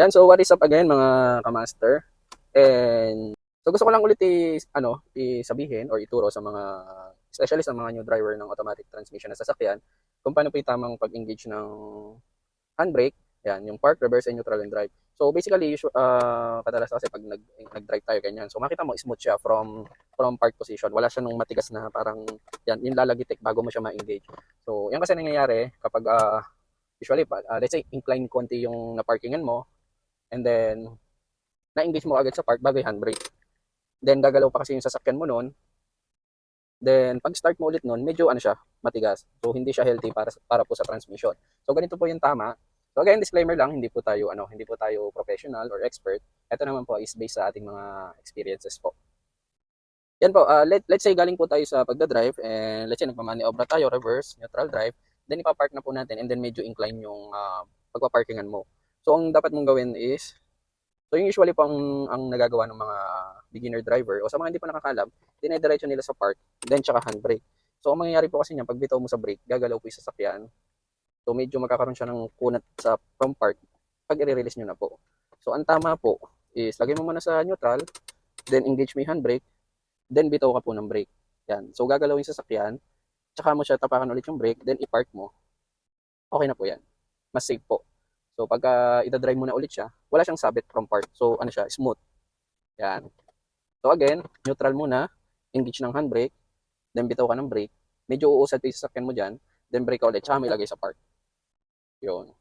Yan, so what is up again mga kamaster? And so gusto ko lang ulit i, ano, isabihin or ituro sa mga especially sa mga new driver ng automatic transmission na sasakyan kung paano po tamang pag-engage ng handbrake, yan, yung park, reverse, and neutral and drive. So basically, usual, uh, kadalas kasi pag nag, nag-drive tayo ganyan, so makita mo smooth siya from from park position. Wala siya nung matigas na parang yan, yung lalagitik bago mo siya ma-engage. So yan kasi nangyayari kapag ah, usually, ah, let's say, incline konti yung na-parkingan mo, and then, na-engage mo agad sa park bago yung handbrake. Then, gagalaw pa kasi yung sasakyan mo noon. Then, pag start mo ulit noon, medyo ano siya, matigas. So, hindi siya healthy para, para po sa transmission. So, ganito po yung tama. So, again, disclaimer lang, hindi po tayo, ano, hindi po tayo professional or expert. Ito naman po is based sa ating mga experiences po. Yan po, ah, let, let's say galing po tayo sa pagdadrive and let's say nagmamaniobra tayo, reverse, neutral drive, then ipapark na po natin and then medyo incline yung ah, pagpaparkingan mo. So, ang dapat mong gawin is, so yung usually po ang, nagagawa ng mga beginner driver o sa mga hindi pa nakakalam, dinediretso nila sa park, then tsaka handbrake. So, ang mangyayari po kasi niyan, pag bitaw mo sa brake, gagalaw po yung sasakyan. So, medyo magkakaroon siya ng kunat sa from park pag i-release nyo na po. So, ang tama po is, lagay mo muna sa neutral, then engage mo yung handbrake, then bitaw ka po ng brake. Yan. So, gagalaw yung sasakyan, tsaka mo siya tapakan ulit yung brake, then i-park mo. Okay na po yan. Mas safe po. So, pagka ida-drive mo na ulit siya, wala siyang sabit from park. So, ano siya, smooth. Yan. So, again, neutral muna, engage ng handbrake, then bitaw ka ng brake, medyo uusad pa yung sasakyan mo dyan, then brake ulit, tsaka may lagay sa park. Yun.